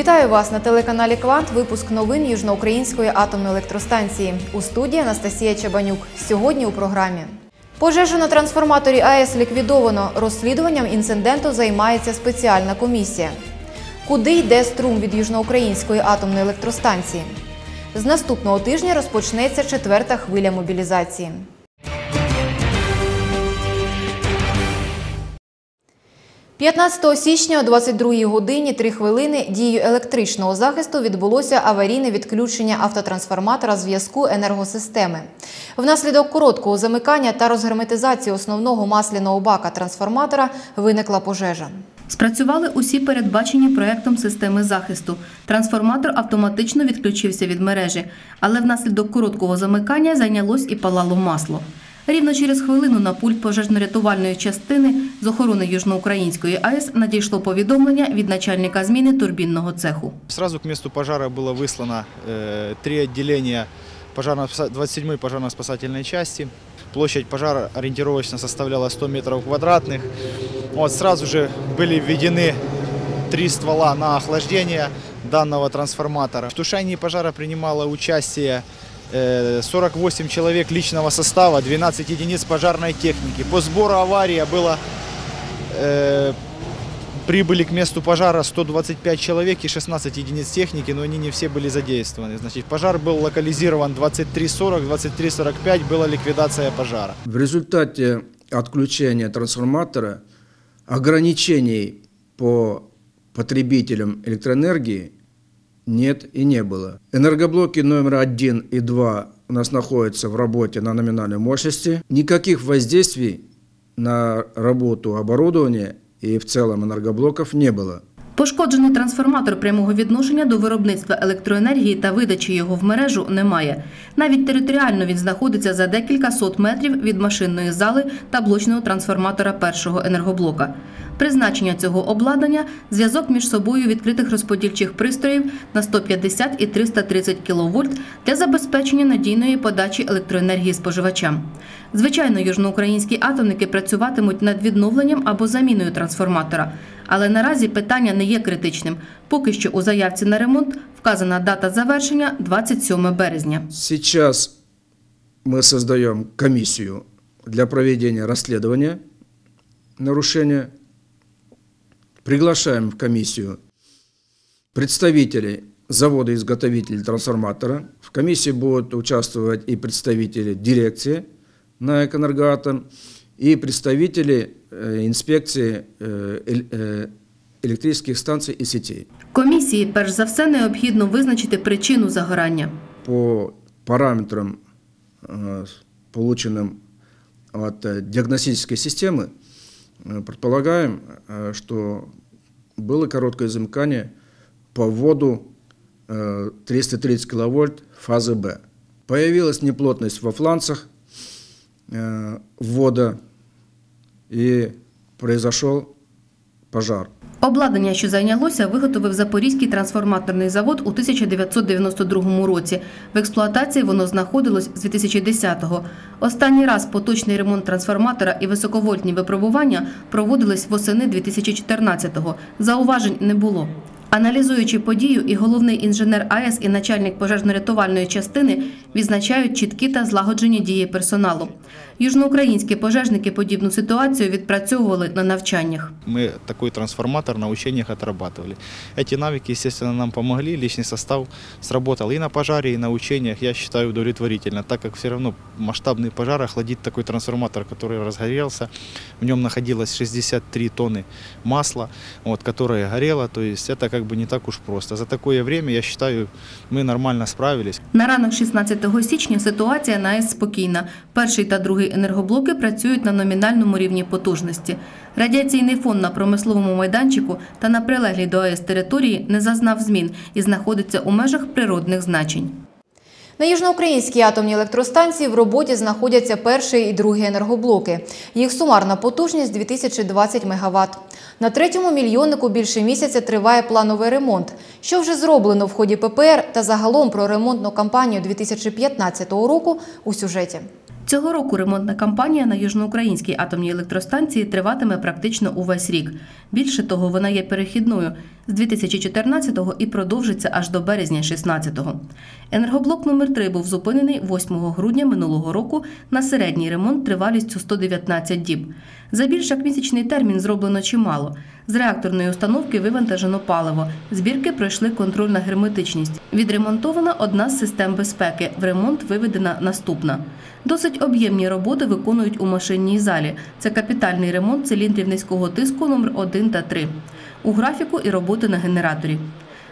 Вітаю вас на телеканалі Квант. Випуск новин Южноукраїнської атомної електростанції. У студії Анастасія Чабанюк. Сьогодні у програмі. Пожежу на трансформаторі АЕС ліквідовано. Розслідуванням інциденту займається спеціальна комісія. Куди йде струм від Южноукраїнської атомної електростанції? З наступного тижня розпочнеться четверта хвиля мобілізації. – 15 січня о 22 годині 3 хвилини дією електричного захисту відбулося аварійне відключення автотрансформатора зв'язку енергосистеми. Внаслідок короткого замикання та розгерметизації основного масляного бака трансформатора виникла пожежа. Спрацювали усі передбачені проектом системи захисту. Трансформатор автоматично відключився від мережі, але внаслідок короткого замикання зайнялось і палало масло. Рівно через хвилину на пульт пожежно-рятувальної частини з охорони Южноукраїнської АЕС надійшло повідомлення від начальника зміни турбінного цеху. Сразу к месту пожара было выслано э, три отделения пожарно 27-й пожарно-спасательной части. Площадь пожара ориентировочно составляла 100 метров квадратных. Вот сразу же были введены три ствола на охлаждение данного трансформатора. В тушении пожара принимало участие э, 48 человек личного состава, 12 единиц пожарной техники. По сбору аварии было э, Прибыли к месту пожара 125 человек и 16 единиц техники, но они не все были задействованы. Значит, пожар был локализирован 23.40, 23.45 была ликвидация пожара. В результате отключения трансформатора ограничений по потребителям электроэнергии нет и не было. Энергоблоки номер 1 и 2 у нас находятся в работе на номинальной мощности. Никаких воздействий на работу оборудования и в целом энергоблоков не было. Пошкоджений трансформатор прямого відношення до виробництва електроенергії та видачі його в мережу немає. Навіть територіально він знаходиться за декілька сот метрів від машинної зали та блочного трансформатора першого енергоблока. Призначення цього обладнання зв'язок між собою відкритих розподільчих пристроїв на 150 і 330 кВт для забезпечення надійної подачі електроенергії споживачам. Звичайно, южноукраїнські атомники працюватимуть над відновленням або заміною трансформатора, але наразі питання не є критичним. Поки що у заявці на ремонт вказана дата завершення 27 березня. Сейчас мы создаем комиссию для проведения расследования нарушения. Приглашаем в комиссию представителей завода-изготовителей трансформатора. В комиссии будут участвовать и представители дирекции на «Эконергоатом», и представители э, инспекции э, эль- э, электрических станций и сетей. Комісії перш за все необхідно визначити причину загорання. по параметрам, э, полученным от э, диагностической системы, э, предполагаем, э, что было короткое замыкание по вводу э, 330 киловольт фазы Б. Появилась неплотность во фланцах э, ввода и произошел пожар. Обладнання, що зайнялося, виготовив Запорізький трансформаторний завод у 1992 році. В експлуатації воно знаходилось з 2010-го. Останній раз поточний ремонт трансформатора і високовольтні випробування проводились восени 2014-го. Зауважень не було. Аналізуючи подію, і головний інженер АЕС і начальник пожежно-рятувальної частини відзначають чіткі та злагоджені дії персоналу. Южноукраїнські пожежники подібну ситуацію відпрацьовували на навчаннях. Мы такой трансформатор на учениях отрабатывали. Эти навыки, естественно, нам помогли. Личный состав сработал и на пожаре, и на учениях, я считаю, удовлетворительно, так как все равно масштабный пожар охладить такой трансформатор, который разгорелся. В нем находилось 63 тонны масла, вот, которое горело. То есть это как бы не так уж просто. За такое время, я считаю, мы нормально справились. На ранок 16 січня ситуація на АЕС спокійна. Перший та другий енергоблоки працюють на номінальному рівні потужності. Радіаційний фон на промисловому майданчику та на прилеглій до АЕС території не зазнав змін і знаходиться у межах природних значень. На Южноукраїнській атомній електростанції в роботі знаходяться перший і другий енергоблоки. Їх сумарна потужність 2020 МВт. На третьому мільйоннику більше місяця триває плановий ремонт. Що вже зроблено в ході ППР та загалом про ремонтну кампанію 2015 року у сюжеті. Цього року ремонтна кампанія на Южноукраїнській атомній електростанції триватиме практично увесь рік. Більше того, вона є перехідною з 2014-го і продовжиться аж до березня 16-го. Енергоблок номер 3 був зупинений 8 грудня минулого року на середній ремонт тривалістю 119 діб. За більш як місячний термін зроблено чимало. З реакторної установки вивантажено паливо. Збірки пройшли контроль на герметичність. Відремонтована одна з систем безпеки. В ремонт виведена наступна. Досить об'ємні роботи виконують у машинній залі. Це капітальний ремонт циліндрів низького тиску номер 1 та 3. У графіку і роботи на генераторі.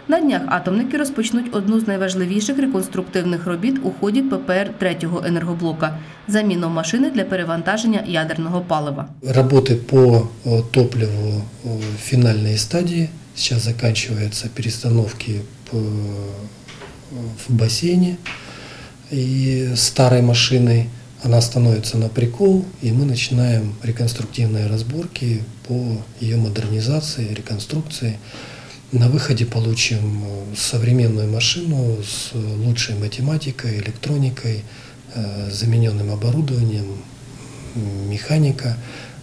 На днях атомники розпочнуть одну з найважливіших реконструктивних робіт у ході ППР третього енергоблока заміну машини для перевантаження ядерного палива. Работы по э, топливу э, в финальной стадии. Сейчас заканчиваются перестановки п- в бассейне. И старой машиной она становится на прикол, и мы начинаем реконструктивные разборки по ее модернизации, реконструкции. На выходе получим э, современную машину с лучшей математикой, электроникой, э, замененным оборудованием, м, механика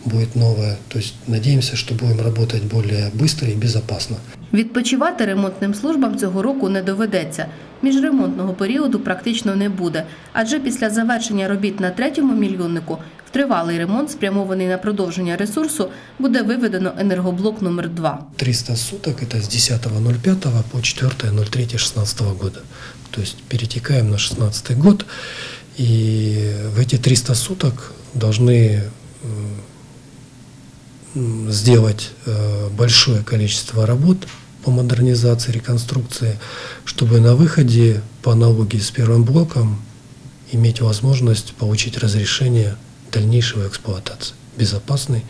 будет новая. То есть надеемся, что будем работать более быстро и безопасно. Відпочивати ремонтним службам цього року не доведеться. Міжремонтного періоду практично не буде, адже після завершення робіт на третьому мільйоннику в тривалий ремонт, спрямований на продовження ресурсу, буде виведено енергоблок номер 2 300 суток это с 10.05 по 4.03.16 года. То есть перетекаем на 16 год. И в эти 300 суток должны сделать э, большое количество работ по модернизации, реконструкции, чтобы на выходе по аналогии с первым блоком иметь возможность получить разрешение дальнейшего эксплуатации. Безопасный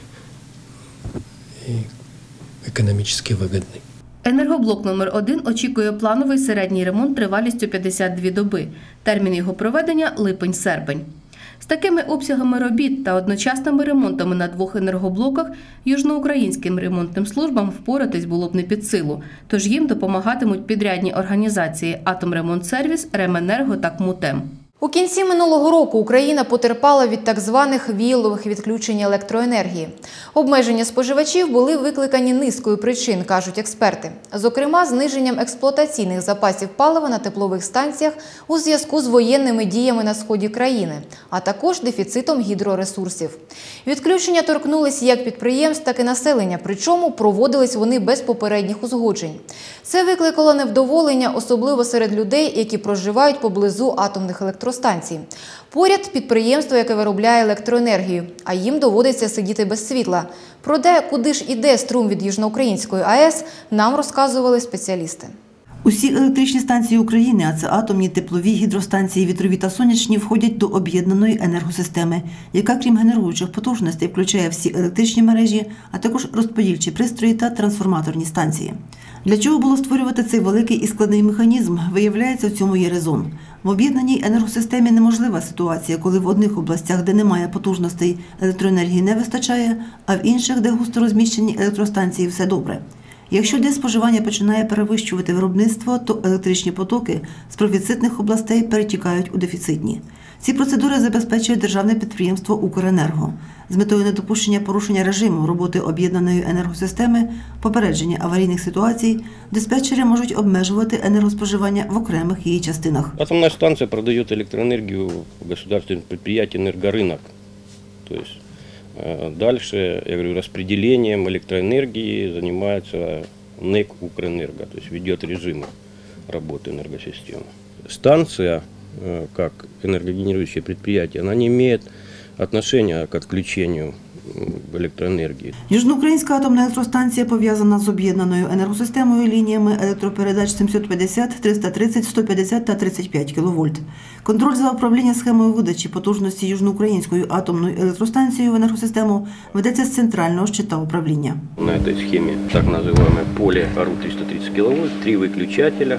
и экономически выгодный. Енергоблок номер 1 очікує плановий середній ремонт тривалістю 52 доби. Термін його проведення липень-серпень. З такими обсягами робіт та одночасними ремонтами на двох енергоблоках южноукраїнським ремонтним службам впоратись було б не під силу, тож їм допомагатимуть підрядні організації «Атомремонтсервіс», «Ременерго» та «КМУТЕМ». У кінці минулого року Україна потерпала від так званих віялових відключень електроенергії. Обмеження споживачів були викликані низкою причин, кажуть експерти. Зокрема, зниженням експлуатаційних запасів палива на теплових станціях у зв'язку з воєнними діями на сході країни, а також дефіцитом гідроресурсів. Відключення торкнулись як підприємств, так і населення, причому проводились вони без попередніх узгоджень. Це викликало невдоволення, особливо серед людей, які проживають поблизу атомних електростанцій. Поряд підприємство, яке виробляє електроенергію, а їм доводиться сидіти без світла. Про те, куди ж іде струм від Южноукраїнської АЕС, нам розказували спеціалісти. Усі електричні станції України, а це атомні, теплові, гідростанції, вітрові та сонячні, входять до об'єднаної енергосистеми, яка, крім генеруючих потужностей, включає всі електричні мережі, а також розподільчі пристрої та трансформаторні станції. Для чого було створювати цей великий і складний механізм, виявляється, в цьому є резон. В об'єднаній енергосистемі неможлива ситуація, коли в одних областях, де немає потужностей, електроенергії не вистачає, а в інших, де густо розміщені електростанції, все добре. Якщо де споживання починає перевищувати виробництво, то електричні потоки з профіцитних областей перетікають у дефіцитні. Ці процедури забезпечує державне підприємство Укренерго з метою недопущення порушення режиму роботи об'єднаної енергосистеми, попередження аварійних ситуацій, диспетчери можуть обмежувати енергоспоживання в окремих її частинах. Атомная станция продает электроэнергию в государственном предприятии «Энергорынок». То есть э, дальше, я говорю, распределением электроэнергии занимается НЭК «Укрэнерго», то есть ведет режимы работы энергосистемы. Станция, э, как энергогенерирующее предприятие, она не имеет отношения к отключению м, электроэнергии. Южноукраїнська атомна електростанція пов'язана з об'єднаною енергосистемою лініями електропередач 750, 330, 150 та 35 кВт. Контроль за управління схемою видачі потужності Южноукраїнською атомною електростанцією в енергосистему ведеться з центрального щита управління. На этой схеме так называемое поле АРУ 330 киловольт, три выключателя.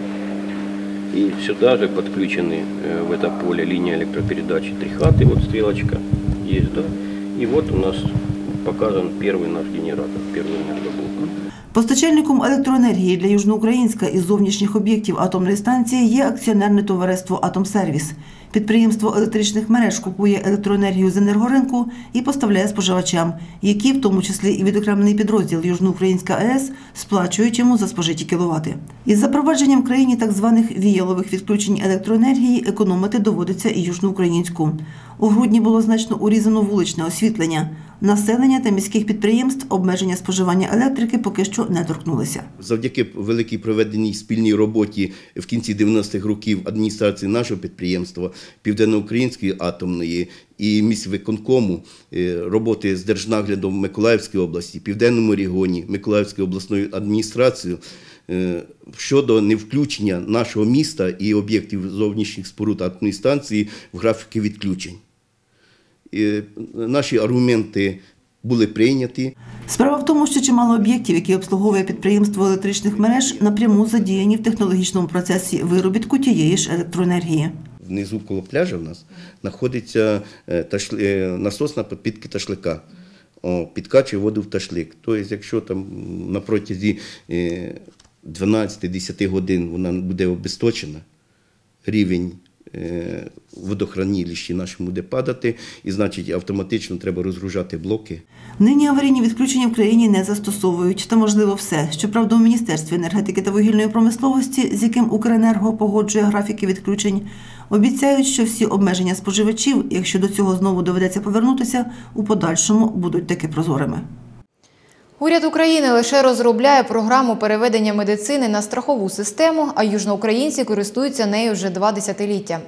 И сюда же подключены э, в это поле линия электропередачи три хаты, вот стрелочка есть, да. И вот у нас показан первый наш генератор, первый энергоблок. Постачальником електроенергії для Южноукраїнська із зовнішніх об'єктів атомної станції є акціонерне товариство Атомсервіс. Підприємство електричних мереж купує електроенергію з енергоринку і поставляє споживачам, які, в тому числі і відокремлений підрозділ Южноукраїнська АЕС, сплачують йому за спожиті кіловати. Із запровадженням в країні так званих віялових відключень електроенергії економити доводиться і южноукраїнську. У грудні було значно урізано вуличне освітлення. Населення та міських підприємств обмеження споживання електрики поки що не торкнулися. Завдяки великій проведеній спільній роботі в кінці 90-х років адміністрації нашого підприємства, Південноукраїнської атомної і міськвиконкому, е, роботи з держнаглядом Миколаївської області, Південному регіоні, Миколаївської обласної адміністрацією е, щодо невключення нашого міста і об'єктів зовнішніх споруд атомної станції в графіки відключень. Наші аргументи були прийняті. Справа в тому, що чимало об'єктів, які обслуговує підприємство електричних мереж, напряму задіяні в технологічному процесі виробітку тієї ж електроенергії. Внизу коло пляжа в нас знаходиться е, е, насосна підпітки ташлика. Підкачує воду в ташлик. Тобто, якщо там на протязі е, 12-10 годин вона буде обесточена, рівень е, водохранилища нашому буде падати, і значить автоматично треба розгружати блоки. Нині аварійні відключення в країні не застосовують, та можливо все. Щоправда, у Міністерстві енергетики та вугільної промисловості, з яким Укренерго погоджує графіки відключень, обіцяють, що всі обмеження споживачів, якщо до цього знову доведеться повернутися, у подальшому будуть таки прозорими. Уряд України лише розробляє програму переведення медицини на страхову систему, а южноукраїнці користуються нею вже два десятиліття.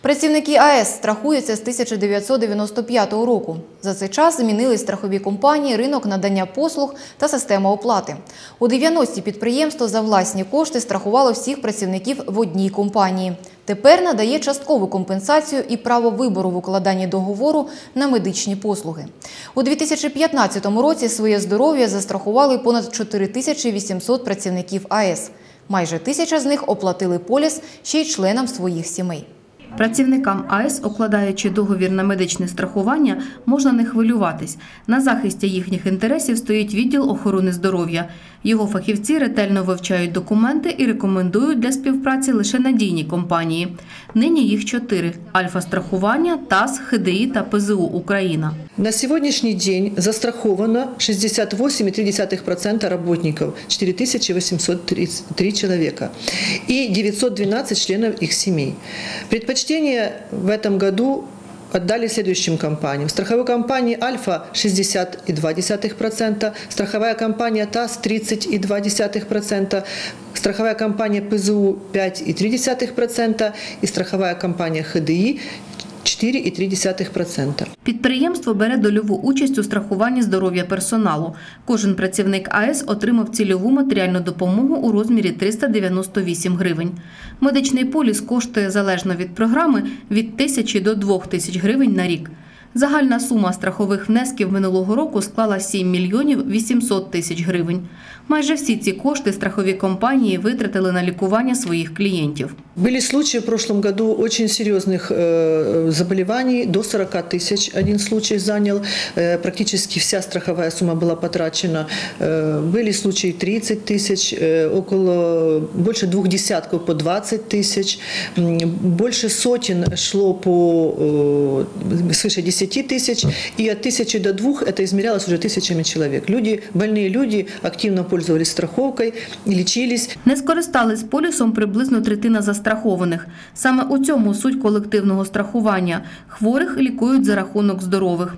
Працівники АЕС страхуються з 1995 року. За цей час змінили страхові компанії, ринок надання послуг та система оплати. У 90-ті підприємство за власні кошти страхувало всіх працівників в одній компанії. Тепер надає часткову компенсацію і право вибору в укладанні договору на медичні послуги. У 2015 році своє здоров'я застрахували понад 4800 працівників АЕС. Майже тисяча з них оплатили поліс ще й членам своїх сімей. Працівникам АЕС, укладаючи договір на медичне страхування, можна не хвилюватись. На захисті їхніх інтересів стоїть відділ охорони здоров'я. Його фахівці ретельно вивчають документи і рекомендують для співпраці лише надійні компанії. Нині їх чотири: Альфа-страхування, ТАС, ХДІ та ПЗУ Україна. На сегодняшний день застраховано 68,3% работников, 4803 человека и 912 членов их семей. Предпочтение в этом году отдали следующим компаниям. Страховой компании «Альфа» 60,2%, страховая компания ТАСС 30,2%, страховая компания ПЗУ 5,3% и страховая компания ХДИ 4,3%. Підприємство бере дольову участь у страхуванні здоров'я персоналу. Кожен працівник АЕС отримав цільову матеріальну допомогу у розмірі 398 гривень. Медичний поліс коштує залежно від програми від тисячі до двох тисяч гривень на рік. Загальна сума страхових внесків минулого року склала 7 мільйонів 800 тисяч гривень. Майже всі ці кошти страхові компанії витратили на лікування своїх клієнтів. Были случаи в прошлом году очень серьезных э, заболеваний, до 40 тысяч один случай занял, э, практически вся страховая сумма была потрачена. Э, были случаи 30 тысяч, э, около больше двух десятков по 20 тысяч, М, больше сотен шло по э, свыше 10 тысяч, и от тысячи до двух это измерялось уже тысячами человек. Люди, больные люди активно пользовались страховкой, лечились. Не скористались полісом приблизно третина застрахованих. Саме у цьому суть колективного страхування. Хворих лікують за рахунок здорових.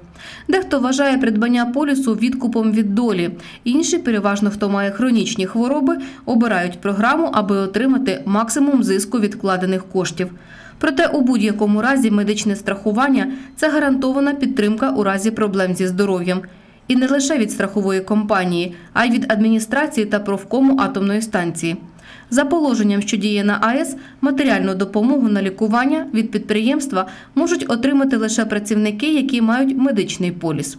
Дехто вважає придбання полісу відкупом від долі. Інші, переважно хто має хронічні хвороби, обирають програму, аби отримати максимум зиску від вкладених коштів. Проте у будь-якому разі медичне страхування це гарантована підтримка у разі проблем зі здоров'ям. І не лише від страхової компанії, а й від адміністрації та профкому атомної станції. За положенням, що діє на АЕС, матеріальну допомогу на лікування від підприємства можуть отримати лише працівники, які мають медичний поліс.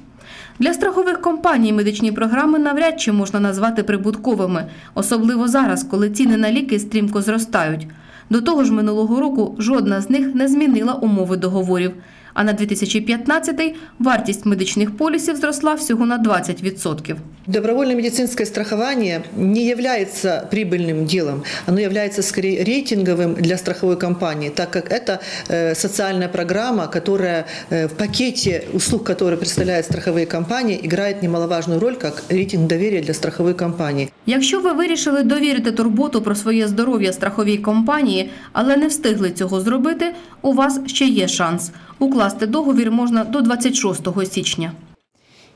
Для страхових компаній медичні програми навряд чи можна назвати прибутковими, особливо зараз, коли ціни на ліки стрімко зростають. До того ж, минулого року жодна з них не змінила умови договорів. а на 2015 вартість медичних полісів зросла всього на 20%. Добровольное медицинское страхование не является прибыльным делом, оно является скорее рейтинговым для страховой компании, так как это э, социальная программа, которая э, в пакете услуг, которые представляют страховые компании, играет немаловажную роль как рейтинг доверия для страховой компании. Якщо ви вирішили довірити турботу про своє здоров'я страховій компанії, але не встигли цього зробити, у вас ще є шанс. Укласти договір можна до 26 січня.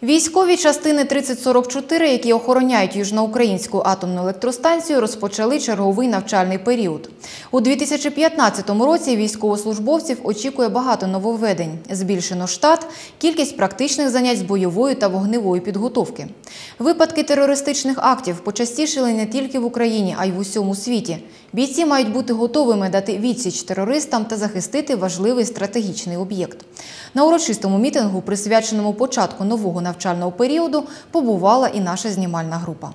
Військові частини 3044, які охороняють Южноукраїнську атомну електростанцію, розпочали черговий навчальний період. У 2015 році військовослужбовців очікує багато нововведень. Збільшено штат, кількість практичних занять з бойової та вогневої підготовки. Випадки терористичних актів почастішили не тільки в Україні, а й в усьому світі. Бійці мають бути готовими дати відсіч терористам та захистити важливий стратегічний об'єкт. На урочистому мітингу, присвяченому початку нового навчального періоду, побувала і наша знімальна група.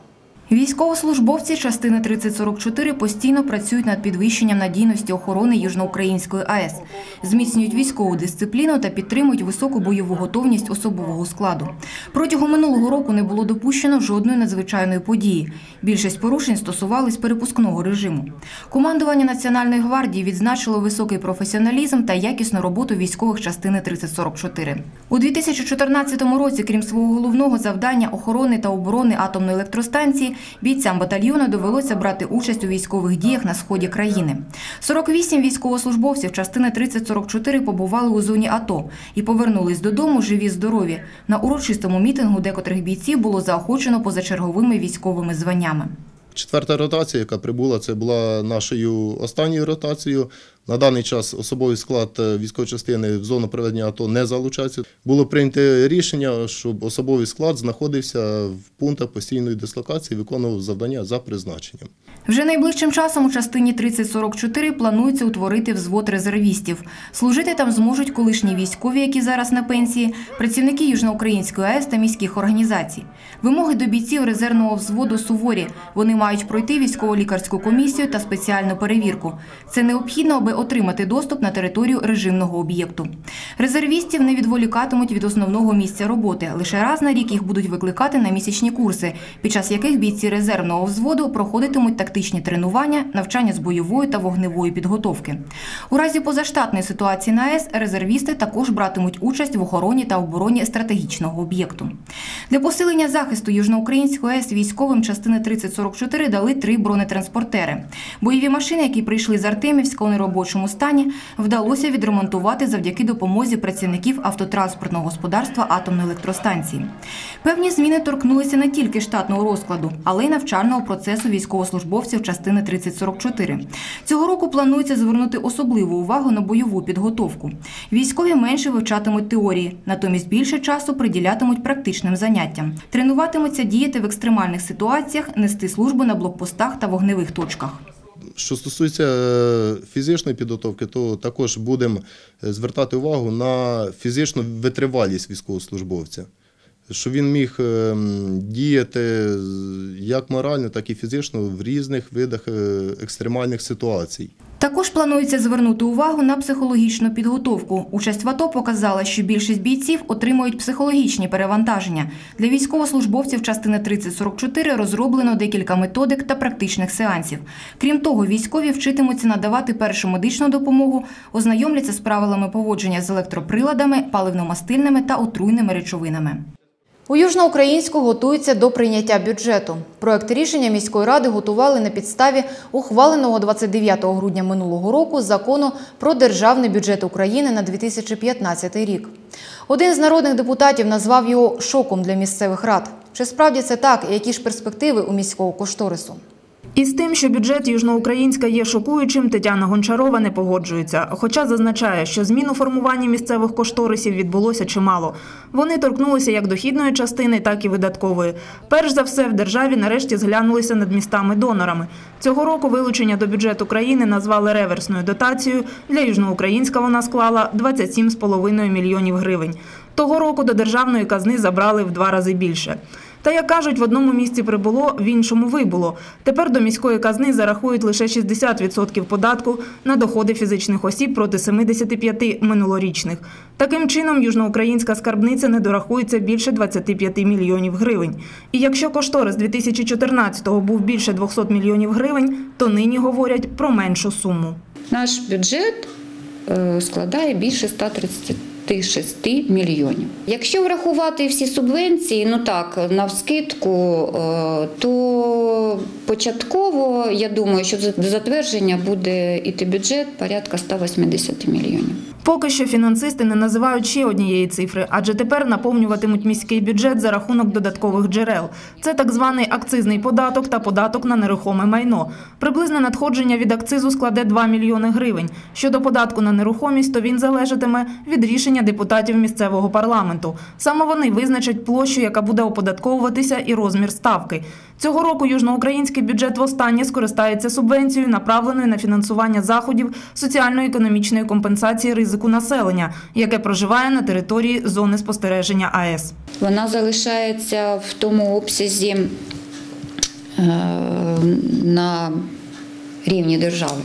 Військовослужбовці частини 3044 постійно працюють над підвищенням надійності охорони Южноукраїнської АЕС, зміцнюють військову дисципліну та підтримують високу бойову готовність особового складу. Протягом минулого року не було допущено жодної надзвичайної події. Більшість порушень стосувались перепускного режиму. Командування Національної гвардії відзначило високий професіоналізм та якісну роботу військових частини 3044. У 2014 році, крім свого головного завдання охорони та оборони атомної електростанції, бійцям батальйону довелося брати участь у військових діях на сході країни. 48 військовослужбовців частини 3044 побували у зоні АТО і повернулись додому живі здорові. На урочистому мітингу декотрих бійців було заохочено позачерговими військовими званнями. Четверта ротація, яка прибула, це була нашою останньою ротацією. На даний час особовий склад е, військової частини в зону проведення АТО не залучається. Було прийнято рішення, щоб особовий склад знаходився в пунктах постійної дислокації, виконував завдання за призначенням. Вже найближчим часом у частині 3044 планується утворити взвод резервістів. Служити там зможуть колишні військові, які зараз на пенсії, працівники Южноукраїнської АЕС та міських організацій. Вимоги до бійців резервного взводу суворі. Вони мають пройти військово-лікарську комісію та спеціальну перевірку. Це необхідно, аби отримати доступ на територію режимного об'єкту. Резервістів не відволікатимуть від основного місця роботи. Лише раз на рік їх будуть викликати на місячні курси, під час яких бійці резервного взводу проходитимуть тактичні тренування, навчання з бойової та вогневої підготовки. У разі позаштатної ситуації на АЕС резервісти також братимуть участь в охороні та обороні стратегічного об'єкту. Для посилення захисту Южноукраїнської АЕС військовим частини 3044 дали три бронетранспортери. Бойові машини, які прийшли з Артемівська у неробочому стані, вдалося відремонтувати завдяки допомозі працівників автотранспортного господарства атомної електростанції. Певні зміни торкнулися не тільки штатного розкладу, але й навчального процесу військовослужбовців частини 3044. Цього року планується звернути особливу увагу на бойову підготовку. Військові менше вивчатимуть теорії, натомість більше часу приділятимуть практичним заняттям. Тренуватимуться діяти в екстремальних ситуаціях, нести службу на блокпостах та вогневих точках. Що стосується е, фізичної підготовки, то також будемо е, звертати увагу на фізичну витривалість військовослужбовця, щоб він міг е, діяти як морально, так і фізично в різних видах екстремальних ситуацій. Також планується звернути увагу на психологічну підготовку. Участь в АТО показала, що більшість бійців отримують психологічні перевантаження. Для військовослужбовців частини 3044 розроблено декілька методик та практичних сеансів. Крім того, військові вчитимуться надавати першу медичну допомогу, ознайомляться з правилами поводження з електроприладами, паливно-мастильними та отруйними речовинами. У Южноукраїнську готуються до прийняття бюджету. Проект рішення міської ради готували на підставі ухваленого 29 грудня минулого року закону про державний бюджет України на 2015 рік. Один з народних депутатів назвав його шоком для місцевих рад. Чи справді це так? І які ж перспективи у міського кошторису? Із тим, що бюджет Южноукраїнська є шокуючим, Тетяна Гончарова не погоджується. Хоча зазначає, що змін у формуванні місцевих кошторисів відбулося чимало. Вони торкнулися як дохідної частини, так і видаткової. Перш за все, в державі нарешті зглянулися над містами-донорами. Цього року вилучення до бюджету країни назвали реверсною дотацією. Для Южноукраїнська вона склала 27,5 мільйонів гривень. Того року до державної казни забрали в два рази більше. Та як кажуть, в одному місці прибуло, в іншому вибуло. Тепер до міської казни зарахують лише 60% податку на доходи фізичних осіб проти 75 минулорічних. Таким чином, южноукраїнська скарбниця не дорахується більше 25 мільйонів гривень. І якщо кошторис 2014-го був більше 200 мільйонів гривень, то нині говорять про меншу суму. Наш бюджет е, складає більше 136 мільйонів. Якщо врахувати всі субвенції, ну так, навскидку, е, то початково, я думаю, що затвердження буде іти бюджет порядка 180 мільйонів. Поки що фінансисти не називають ще однієї цифри, адже тепер наповнюватимуть міський бюджет за рахунок додаткових джерел. Це так званий акцизний податок та податок на нерухоме майно. Приблизне надходження від акцизу складе 2 мільйони гривень. Щодо податку на нерухомість, то він залежатиме від рішення депутатів місцевого парламенту. Саме вони визначать площу, яка буде оподатковуватися, і розмір ставки. Цього року южноукраїнський бюджет востаннє скористається субвенцією, направленою на фінансування заходів соціально-економічної компенсації ризику населення, яке проживає на території зони спостереження АЕС. Вона залишається в тому обсязі е, на рівні держави,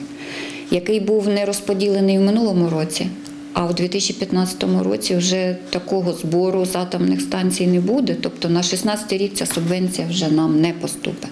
який був не розподілений в минулому році. А в 2015 році вже такого збору з атомних станцій не буде. Тобто на 16 рік ця субвенція вже нам не поступить.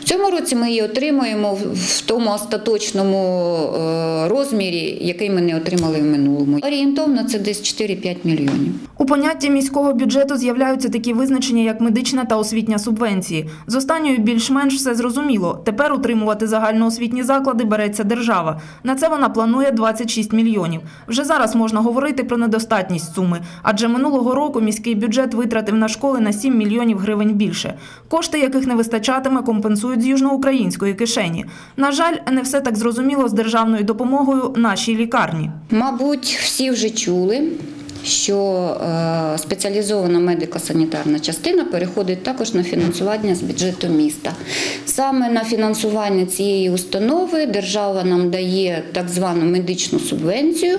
В цьому році ми її отримуємо в тому остаточному е, розмірі, який ми не отримали в минулому. Орієнтовно це десь 4-5 мільйонів. У понятті міського бюджету з'являються такі визначення, як медична та освітня субвенції. З останньою більш-менш все зрозуміло. Тепер утримувати загальноосвітні заклади береться держава. На це вона планує 26 мільйонів. Вже зараз можна говорити про недостатність суми, адже минулого року міський бюджет витратив на школи на 7 мільйонів гривень більше. Кошти, яких не вистачатиме, компенсують з южноукраїнської кишені. На жаль, не все так зрозуміло з державною допомогою нашій лікарні. Мабуть, всі вже чули. Що е, спеціалізована медико-санітарна частина переходить також на фінансування з бюджету міста. Саме на фінансування цієї установи держава нам дає так звану медичну субвенцію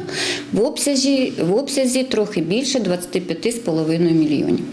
в обсязі, в обсязі трохи більше 25,5 мільйонів.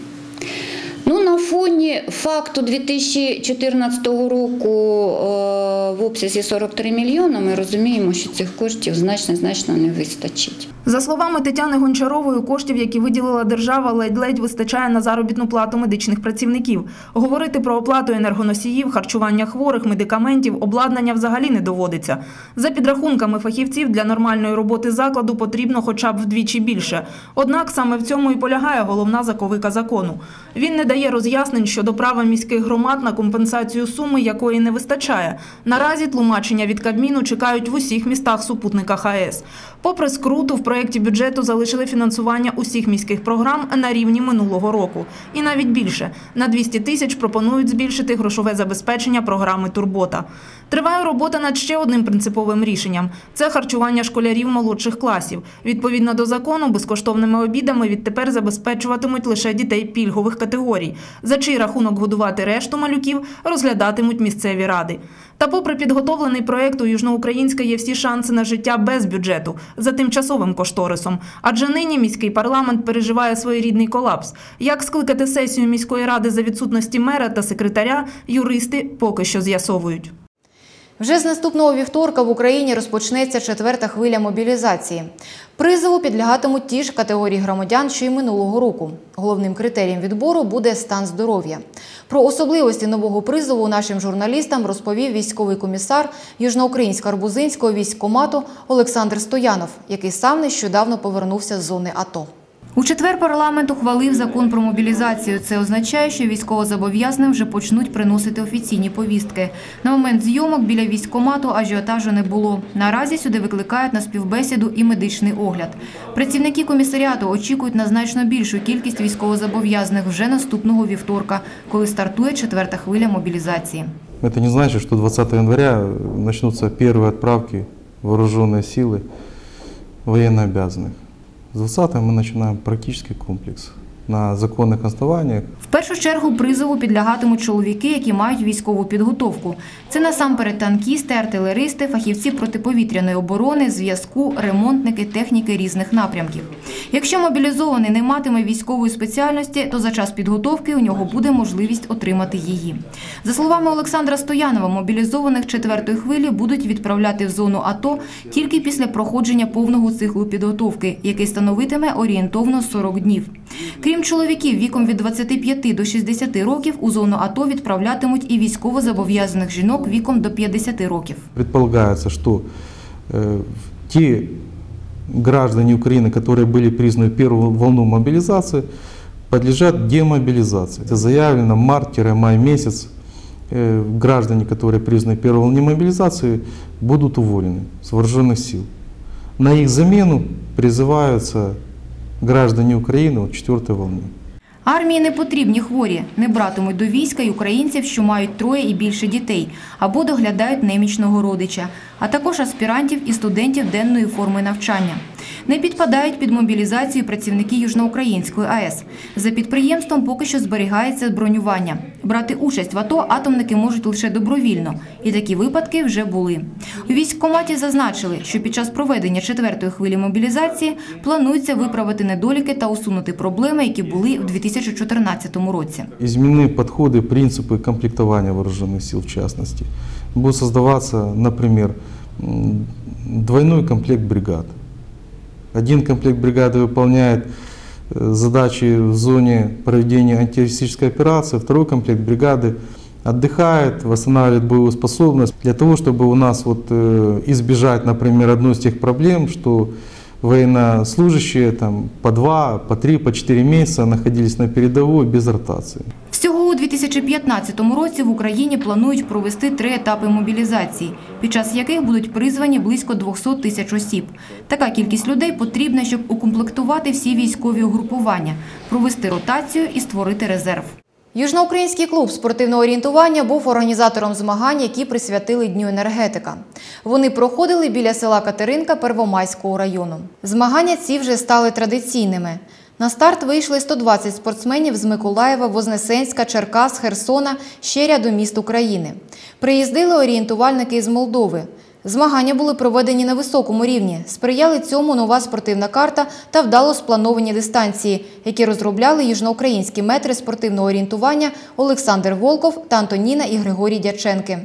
Ну, на фоні факту 2014 року е, в обсязі 43 мільйони ми розуміємо, що цих коштів значно значно не вистачить. За словами Тетяни Гончарової, коштів, які виділила держава, ледь-ледь вистачає на заробітну плату медичних працівників. Говорити про оплату енергоносіїв, харчування хворих, медикаментів, обладнання взагалі не доводиться. За підрахунками фахівців, для нормальної роботи закладу потрібно хоча б вдвічі більше. Однак саме в цьому і полягає головна заковика закону. Він не дає роз'яснень щодо права міських громад на компенсацію суми, якої не вистачає. Наразі тлумачення від Кабміну чекають в усіх містах-супутниках АЕС. Попри скруту, в проєкті бюджету залишили фінансування усіх міських програм на рівні минулого року. І навіть більше – на 200 тисяч пропонують збільшити грошове забезпечення програми «Турбота». Триває робота над ще одним принциповим рішенням – це харчування школярів молодших класів. Відповідно до закону, безкоштовними обідами відтепер забезпечуватимуть лише дітей пільгових категорій. За чий рахунок годувати решту малюків розглядатимуть місцеві ради. Та попри підготовлений проєкт, у Южноукраїнська є всі шанси на життя без бюджету, за тимчасовим кошторисом. Адже нині міський парламент переживає своєрідний колапс. Як скликати сесію міської ради за відсутності мера та секретаря, юристи поки що з'ясовують. Вже з наступного вівторка в Україні розпочнеться четверта хвиля мобілізації. Призову підлягатимуть ті ж категорії громадян, що й минулого року. Головним критерієм відбору буде стан здоров'я. Про особливості нового призову нашим журналістам розповів військовий комісар Южноукраїнсько-Арбузинського військкомату Олександр Стоянов, який сам нещодавно повернувся з зони АТО. У четвер парламент ухвалив закон про мобілізацію. Це означає, що військовозобов'язаним вже почнуть приносити офіційні повістки. На момент зйомок біля військкомату ажіотажу не було. Наразі сюди викликають на співбесіду і медичний огляд. Працівники комісаріату очікують на значно більшу кількість військовозобов'язаних вже наступного вівторка, коли стартує четверта хвиля мобілізації. Это не значит, что 20 января начнутся первые отправки вооруженной силы военнообязанных. С 20 мы начинаем практический комплекс на законных основаниях. В першу чергу призову підлягатимуть чоловіки, які мають військову підготовку. Це насамперед танкісти, артилеристи, фахівці протиповітряної оборони, зв'язку, ремонтники, техніки різних напрямків. Якщо мобілізований не матиме військової спеціальності, то за час підготовки у нього буде можливість отримати її. За словами Олександра Стоянова, мобілізованих четвертої хвилі будуть відправляти в зону АТО тільки після проходження повного циклу підготовки, який становитиме орієнтовно 40 днів. Крім чоловіків віком від 25 до 60 років, у зону АТО відправлятимуть і військовозобов'язаних жінок віком до 50 років. Предполагается, что э, те граждане Украины, которые были признаны в первую волну мобилизации, подлежат демобилизации. Это заявлено март-май месяц. Э, граждане, которые признаны в первой волне мобилизации, будут уволены с вооруженных сил. На их замену призываются граждане України у четвертої волне. Армії не потрібні хворі, не братимуть до війська й українців, що мають троє і більше дітей, або доглядають немічного родича, а також аспірантів і студентів денної форми навчання Не підпадають під мобілізацію працівники Южноукраїнської АЕС. За підприємством поки що зберігається бронювання. Брати участь в АТО атомники можуть лише добровільно, і такі випадки вже були. У військкоматі зазначили, що під час проведення четвертої хвилі мобілізації планується виправити недоліки та усунути проблеми, які були у 2014 році. Изменены подходы, принципы комплектования вооруженных сил в частности. Будет создаваться, например, м, двойной комплект бригад. Один комплект бригады выполняет э, задачи в зоне проведения антитеррористической операции, второй комплект бригады отдыхает, восстанавливает боевую способность для того, чтобы у нас вот э, избежать, например, одной из тех проблем, что военнослужащие там по два, по три, по четыре месяца находились на передовой без ротации. Всього у 2015 році в Україні планують провести три етапи мобілізації, під час яких будуть призвані близько 200 тисяч осіб. Така кількість людей потрібна, щоб укомплектувати всі військові угрупування, провести ротацію і створити резерв. Южноукраїнський клуб спортивного орієнтування був організатором змагань, які присвятили Дню енергетика. Вони проходили біля села Катеринка Первомайського району. Змагання ці вже стали традиційними. На старт вийшли 120 спортсменів з Миколаєва, Вознесенська, Черкас, Херсона, ще ряду міст України. Приїздили орієнтувальники з Молдови. Змагання були проведені на високому рівні. Сприяли цьому нова спортивна карта та вдало сплановані дистанції, які розробляли южноукраїнські метри спортивного орієнтування Олександр Волков та Антоніна і Григорій Дяченки.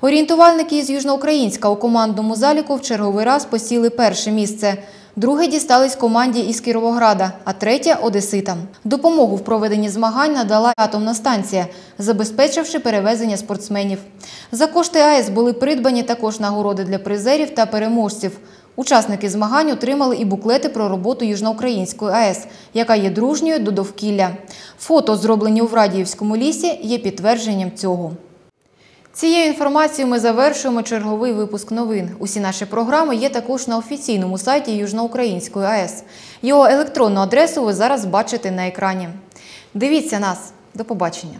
Орієнтувальники із Южноукраїнська у командному заліку в черговий раз посіли перше місце. Друге дістались команді із Кіровограда, а третє – одеситам. Допомогу в проведенні змагань надала атомна станція, забезпечивши перевезення спортсменів. За кошти АЕС були придбані також нагороди для призерів та переможців. Учасники змагань отримали і буклети про роботу Южноукраїнської АЕС, яка є дружньою до довкілля. Фото, зроблені у Врадіївському лісі, є підтвердженням цього. Цією інформацією ми завершуємо черговий випуск новин. Усі наші програми є також на офіційному сайті Южноукраїнської АЕС. Його електронну адресу ви зараз бачите на екрані. Дивіться нас. До побачення.